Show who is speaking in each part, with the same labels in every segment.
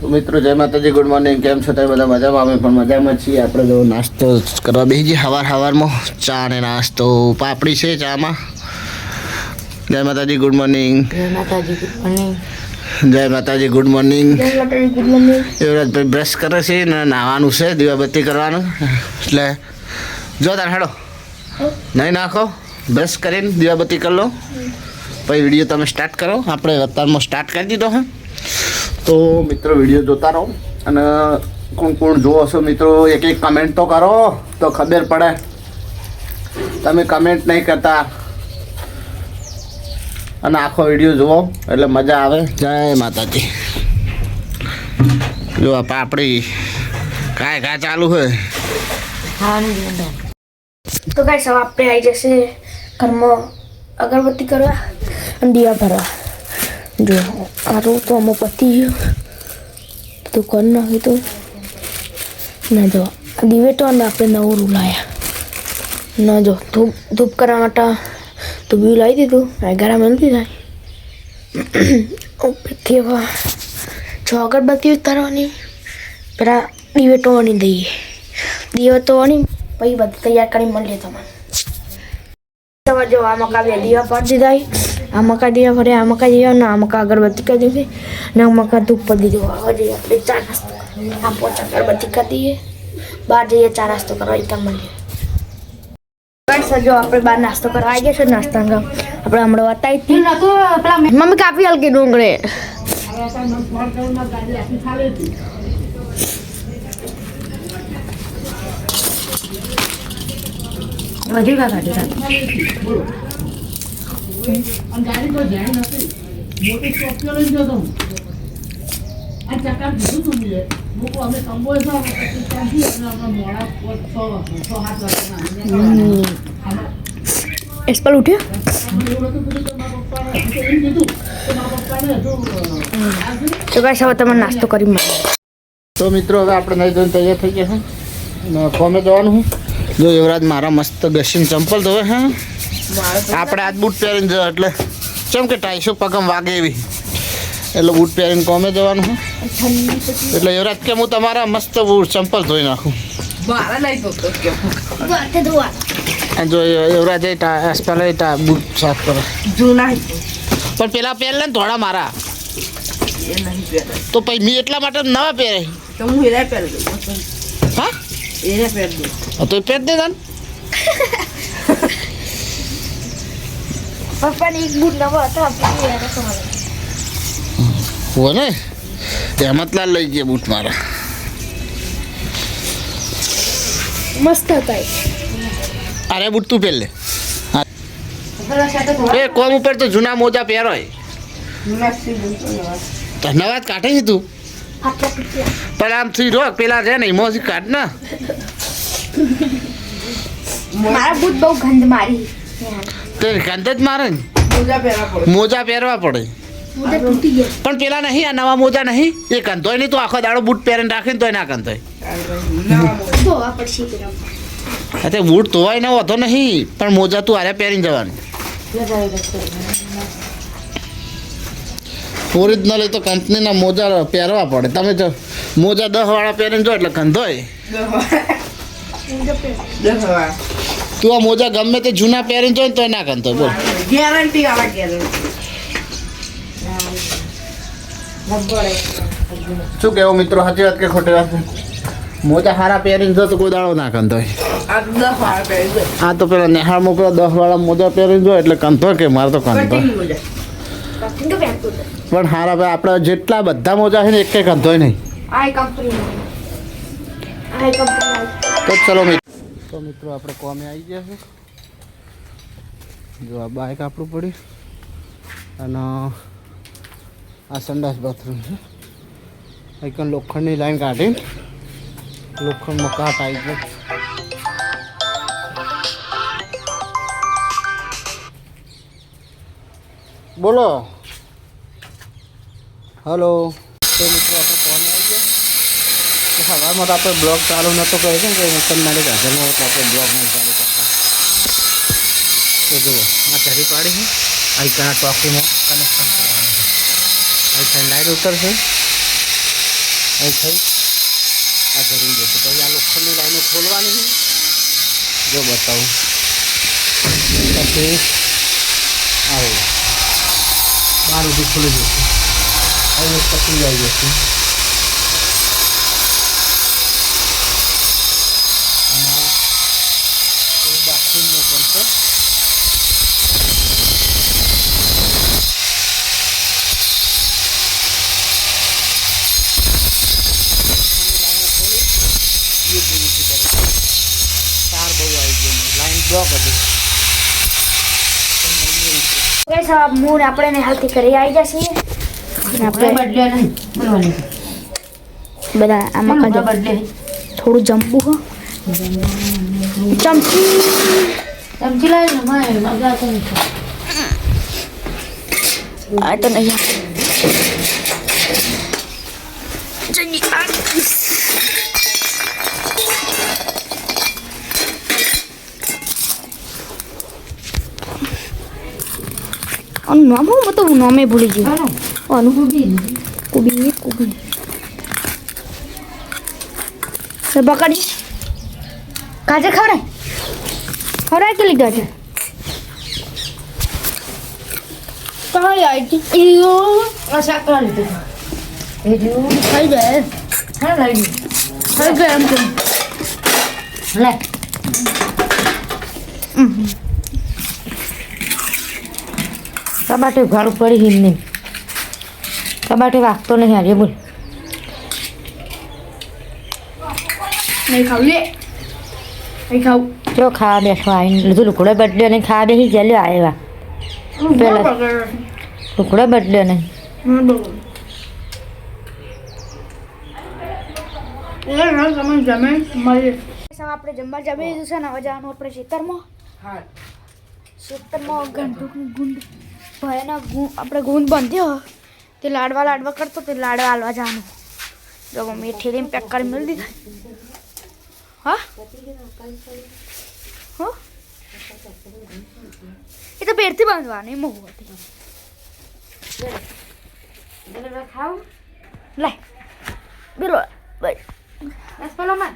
Speaker 1: મિત્રો જય માતાજી ગુડ મોર્નિંગ કેમ છો? તમે બધા મજામાં? અમે પણ મજામાં છીએ. આપણે જો નાસ્તો કરવા બેસી જઈએ સવાર સવારમાં ચા ને નાસ્તો. પાપડી છે ચામાં. જય માતાજી ગુડ મોર્નિંગ
Speaker 2: જય માતાજી ગુડ મોર્નિંગ
Speaker 1: જય માતાજી ગુડ મોર્નિંગ
Speaker 2: જય માતાજી ગુડ મોર્નિંગ
Speaker 1: યુવરાજભાઈ બ્રશ કરે છે ને નાવાનું છે દીવાબત્તી કરવાનું. એટલે જો તાર હેડો. નહીં નાખો. બ્રશ કરીને દીવાબત્તી કરી લો. પછી વીડિયો તમે સ્ટાર્ટ કરો. આપણે અત્યારમાં સ્ટાર્ટ કરી દીધો હે. તો મિત્રો, વીડિયો જોતા રહો અને કોણ કોણ જોવો છો મિત્રો, એક એક કમેન્ટ તો કરો, તો ખબર પડે. તમે કમેન્ટ નહીં કરતા. અને આખો વીડિયો જુઓ, એટલે મજા આવે. જય માતાજી. જો આ પાપડી કાંઈ કાંઈ ચાલુ હોય
Speaker 2: તો કાંઈ સવા આપણે આવી જશે ઘરમાં અગરબત્તી કરવા અને દીવા ભરવા. જો આરું તો આમાં પતી ગયું. તું કર નાખ્યું તું ના જો, દિવેટો તો અને આપણે નવું રૂલાયા ના જો, ધૂપ ધૂપ કરવા માટે બી લાવી દીધું. અગિયાર મળતી થાય. કેવા? છ અગરબત્તી ઉતારવાની પેલા દિવેટો વણી દઈએ. દિવેટો વણી પછી બધું તૈયાર કરી મળીએ તમને. તમારે જો આ મકા બે દીવા પાડી દીધા આ મકા દીવા ભરે આ મકા દીવા ને આ મકા અગરબત્તી કરી દીધી ને આ મકા ધૂપ પર દીધું હવે જઈએ આપણે ચા નાસ્તો. આ પોચ અગરબત્તી કરી દઈએ બહાર જઈએ ચા નાસ્તો કરવા ત્યાં મળીએ. જો આપણે બહાર નાસ્તો કરવા આવી ગયા છે નાસ્તા આપણે હમણાં બતાવી હતી મમ્મી કાપી હલકી ડુંગળે. કાઢી રાખી એસ્પલ ઉઠ્યો? તો ગાઈસ હવે તમે નાસ્તો કરી મળે.
Speaker 1: તો મિત્રો હવે આપણે નહીં ધોઈને તૈયાર થઈ ગયા છે કોમે જવાનું હું. જો યુવરાજ મારા મસ્ત ગસીન ચંપલ ધોવે હે. આપણે આજ બૂટ પહેરીને જવા એટલે ચમ કે ટાઈસો પગમ વાગે એવી. એટલે બૂટ પહેરીને કોમે જવાનું એટલે યુવરાજ કે હું તમારા મસ્ત બૂટ ચંપલ ધોઈ નાખું. જો યુવરાજ ટા બૂટ સાફ કરે. પણ પેલા પહેરલે ને થોડા મારા. તો પછી મેં એટલા માટે નવા પહેરે.
Speaker 3: તો હું હીરા પહેરી દઉં.
Speaker 1: હા?
Speaker 3: હીરા પહેરી દઉં.
Speaker 1: તો એ પહેર દે તને
Speaker 2: પપ્પાની એક બૂટ નવો હતો
Speaker 1: હેમતલાલ લઈ ગયા બૂટ મારા.
Speaker 2: મસ્ત હતા
Speaker 1: અરે બૂટ તું પહેલે એ કોમ ઉપર તો જૂના મોજા પહેરોય ધન્યવાદ કાઢે છે તું? પણ આમ થી રોક પેલા છે ને એમાંથી કાઢ ના.
Speaker 2: મારા બૂટ બહુ ગંધ મારી.
Speaker 1: તે ગંધ જ મારે ને.
Speaker 3: મોજા પહેરવા પડે.
Speaker 1: પણ પેલા નહીં આ નવા મોજા નહીં. એ કંધોય નહીં તો આખો દાડો બૂટ પહેરીને રાખીને તોય ના કંધોય અરે બૂટ ધોવાય ના વધો નહીં પણ મોજા તું આરે પહેરીને જવાનું. ઓરિજિનલ તો કંપનીના મોજા પહેરવા પડે. તમે જો મોજા દસ વાળા પહેરીને જો એટલે ગંધોય
Speaker 3: દવા
Speaker 1: તું આ મોજા ગમે તે જૂના પહેરીને જો તો ના કરતો બોલ.
Speaker 3: ગેરંટી વાળા ગેરંટી
Speaker 1: શું કેવો મિત્રો? સાચી વાત કે ખોટી વાત? મોજા હારા પહેરીને જો તો કોઈ દાડો ના કંધો
Speaker 3: આ તો
Speaker 1: પેલા નેહાળ મોકલો દસ વાળા મોજા પહેરીને જો એટલે કંધો કે મારે તો કંધો
Speaker 2: તો.
Speaker 1: પણ હારા ભાઈ આપણે જેટલા બધા મોજા છે ને એક કંધોય નહીં તો ચલો મિત્રો તો મિત્રો આપણે કોમે આવી ગયા છે. જો આ બાઇક આપણું પડ્યું. અને આ સંડાસ બાથરૂમ છે. એકદમ લોખંડની લાઈન કાઢી લોખંડમાં કાટ આવી ગયો. બોલો. હલો. તો મિત્રો આપણે કોને આવી ગયા સવારમાં તો આપણે બ્લોગ ચાલુ નહોતો કર્યો છે ને કે મુસલમાની હાજરમાં હોય તો આપણે બ્લોગ નહીં ચાલુ કરતા તો જુઓ આ ચરી પાડી છે અહીં કણા ટોકીમાં કનેક્શન કરવાનું છે અહીં લાઈટ ઉતરશે અહીં થઈ આ ઘરી જશે પછી આ લોખંડની લાઈનો ખોલવાની છે. જો બતાવું પછી આવો બાર સુધી ખુલી જશે હવે એક પતરી આવી જશે અને એ બાથરૂમનો પણ છે તાર બહુ આવી હતી.
Speaker 2: ગાઈસ આ મૂળ આપણે ને હાલથી કરી આવી જશે અને આપણે
Speaker 4: બદલે નહીં બોલવાની.
Speaker 2: બધા આમાં કાઢો થોડું જમવું હો. ચમચી.
Speaker 4: સમજી લાવી
Speaker 2: આ તો નહીં. આનું નામ હું હું તો નામે ભૂલી
Speaker 4: ગયું
Speaker 2: આનું
Speaker 4: કુબી
Speaker 2: કુબી તો બકડી કાજે ખવડાય ખવડાય કે
Speaker 4: એ જેવું
Speaker 2: થઈ જાય
Speaker 4: હા લઈ
Speaker 2: થઈ ગયા એમ કેમ
Speaker 4: લે. ટમાટે ઘાડું પડી હિમ નહીં. ટમાટે વાગતો નહીં આજે બોલ.
Speaker 2: નહીં ખાવું લે. નહીં ખાવું.
Speaker 4: જો ખાવા બેઠો આવીને. લીધું લુકડો બદલ્યો નહીં ખાવા બેસી ગયા આવ્યા. પેલા લુકડો બદલ્યો નહીં.
Speaker 2: આપણે જમવા જમી લીધું છે ને હવે જવાનું આપણે ખેતરમાં ખેતરમાં ગંઢુકનું ગુંદ ભાઈના આપણે ગુંદ બાંધ્યો તે લાડવા લાડવા કરતો તે લાડવા હાલવા જવાનું. જો મમ્મી ઠેલીને પેક કરી મળી દીધા. હા? હા? એ તો બેરથી બાંધવાનું એમાં હું હતી.
Speaker 4: ખાવું
Speaker 2: લાય. બેરો ભાઈ
Speaker 4: બસ પેલો માં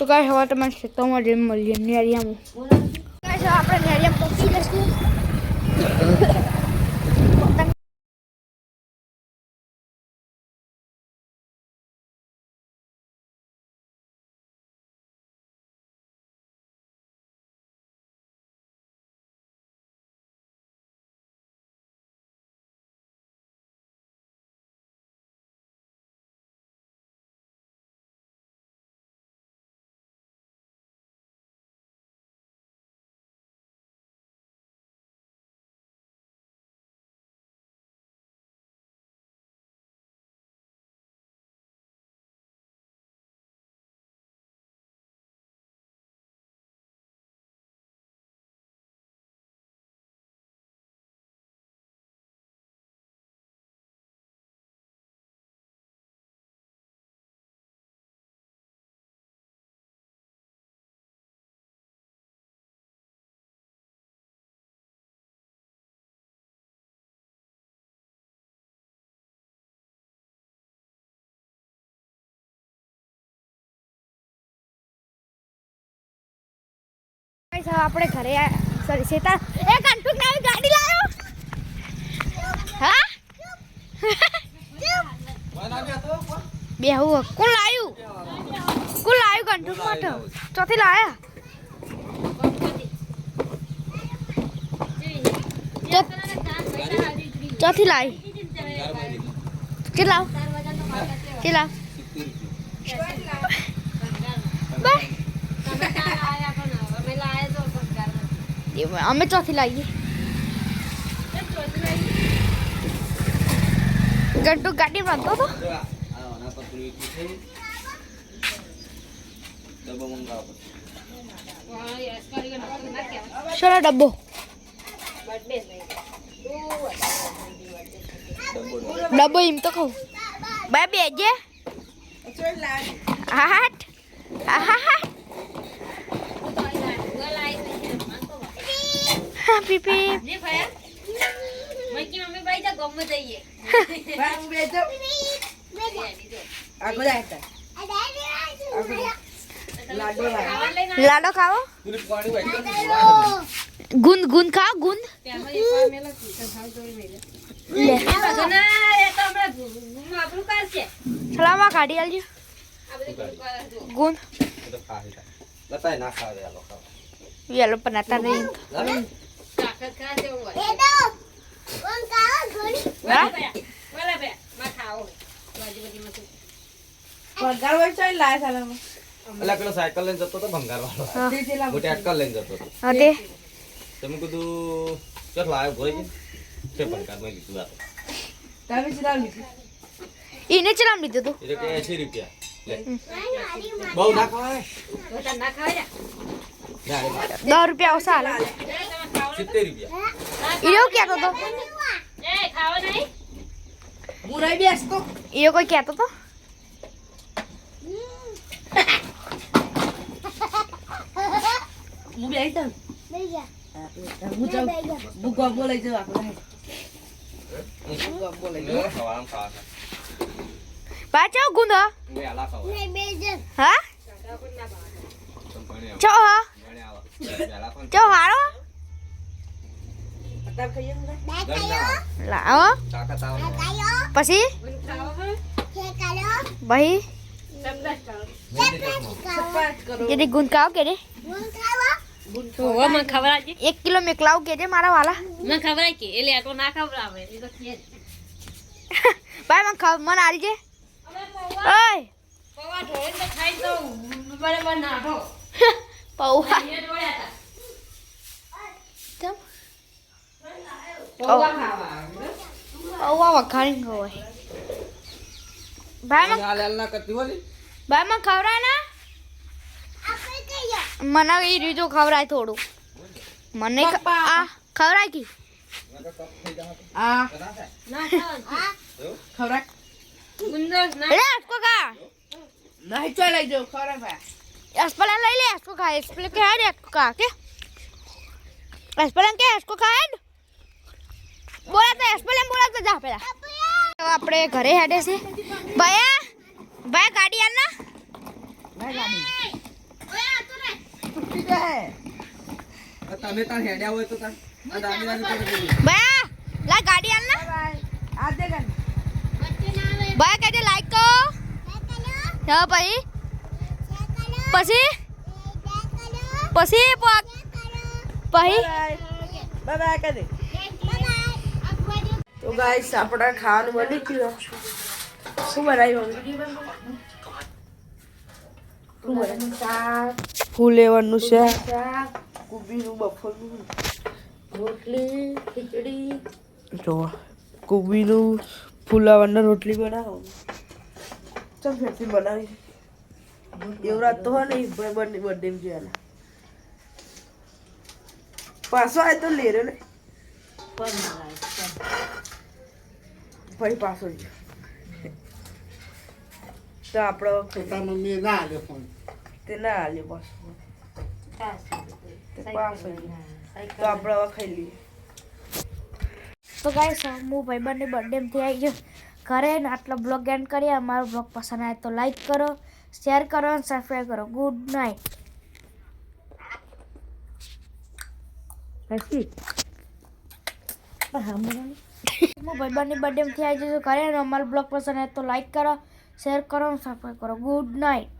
Speaker 2: તો કાંઈ હવા તમારે ખેતરમાં જેમ મળીએ નેરિયામાં આપણે નેરિયામાં પહોંચી જશું. હવે આપણે ઘરે સોરી સેતા એ કંટુક નવી ગાડી લાવ્યો હા? બે હું કોણ લાવ્યું કોણ લાવ્યું કંટુક માટે? ચોથી લાયા? ચોથી લાવી? કેટલા કેટલા બસ. અમે ચોથી લાવીએ ગંટુ ગાડી બાંધતો હતો ચલો ડબ્બો ડબ્બો એમ તો કહું બે બેજે આઠ આઠ પીપી.
Speaker 3: ભાઈ, હું. બેસજો. આગળ જાય તાર. આગળ. લાડુ. લાડુ.
Speaker 2: ખાવો? ગુંદ ગુંદ ખાઓ ગુંદ. લે. સલામા કાઢી આલજો. ગુંદ. યેલો પણ હતા નહીં.
Speaker 5: પેલો સાયકલ લઈને જતો હતો ભંગાર વાળો મોટી અટકલ લઈને જતો હતો તમે કીધું ચલ લાયો ઘરે છે ભંગાર મેં કીધું આ.
Speaker 3: તમે જેલા લીધું.
Speaker 2: એને ચલામ લીધું તું.
Speaker 5: એટલે કે એસી રૂપિયા. બહુ ના ખવાય? ના, અરે
Speaker 2: દસ રૂપિયા ઓછા
Speaker 5: સિત્તેર રૂપિયા.
Speaker 2: તો કહેતો તો
Speaker 3: હું નહીં બેસતો.
Speaker 2: ઈરો કોઈ કહેતો તો?
Speaker 3: હું બેસી જાઉં. હું જાઉં. હું ગોબો લઈ જાઉં આપણે.
Speaker 2: પાછો ગુંદ. હા. ચો હા. ચો હારો
Speaker 3: અત્યારે ખાઈએ ને?
Speaker 5: ગણ ના આવે.
Speaker 2: લાવો. પછી ભાઈ જેને ગુંદ કે રે એક કિલો મેકલાવ કે મારા વાલા ભાઈ મને ખાવ મને આલી જે ઓય પૌવા પૌવા વખાણી હોય ભાઈ મને
Speaker 5: હાલ હાલ ના કરતી હો લી.
Speaker 2: ભાઈ મને ખવડાય ને મને એ રીતો ખવડાય થોડું મને ખ-
Speaker 3: પપ્પા.
Speaker 2: આ ખવડાય કી
Speaker 3: આ ખવડાય.
Speaker 2: લે અસકો ખા
Speaker 3: નહીં ચોય લઈ જાઉં. ખવડાય ભાઈ.
Speaker 2: એસપલન લઈ લે એસકો ખા એસપલન કે હાડ એસકો ખા કે એસપલન કે એસકો ખા હેડ યશ પેલા બોલાતા જા પેલા. આપણે ઘરે હેડે છે. ભયા ભાઈ ગાડી આલ ના.
Speaker 3: તૂટી જાય.
Speaker 5: તમે તાર હેડ્યા હોય તો તાર. આ દાદી દાદી કરી
Speaker 2: ભયા લા ગાડી આલ ના.
Speaker 3: આ દે ગાડી.
Speaker 2: ભયા કહેજે લાઈક કરો. હા ભાઈ પછી? પછી પગ પછી
Speaker 3: બાય. બાય. તો ગાઈસ આપણા ખાવાનું બની ગયું. શું બનાવ્યું? ફૂલ લેવાનું છે. કુબીનું બફરનું.
Speaker 2: રોટલી ખીચડી.
Speaker 3: જો કુબીનું ફુલાવરના રોટલી બનાવો. ચમ ફેરથી બનાવી. એવરાત તો હોય ને બંને બર્થડે જોયા પાછો આય તો લે રે ને. ભાઈ પાછો તો આપણો તે ના આલે ફોન તે ના આલે બસ તો આપણે હવે ખાઈ લઈએ.
Speaker 2: તો ગાઈસ હું ભાઈબંધની બર્થડેમાંથી આવી ગયો. ઘરે ને આટલો બ્લોગ એન્ડ કરીએ. અમારો બ્લોગ પસંદ આવે તો લાઈક કરો શેર કરો અને સબસ્ક્રાઈબ કરો. ગુડ નાઇટ હું ભાઈબંધની બર્થડેથી આવી જશું ઘરે કરે અમારો બ્લોગ પસંદ આવે તો લાઈક કરો શેર કરો સબસ્ક્રાઈબ કરો. Good night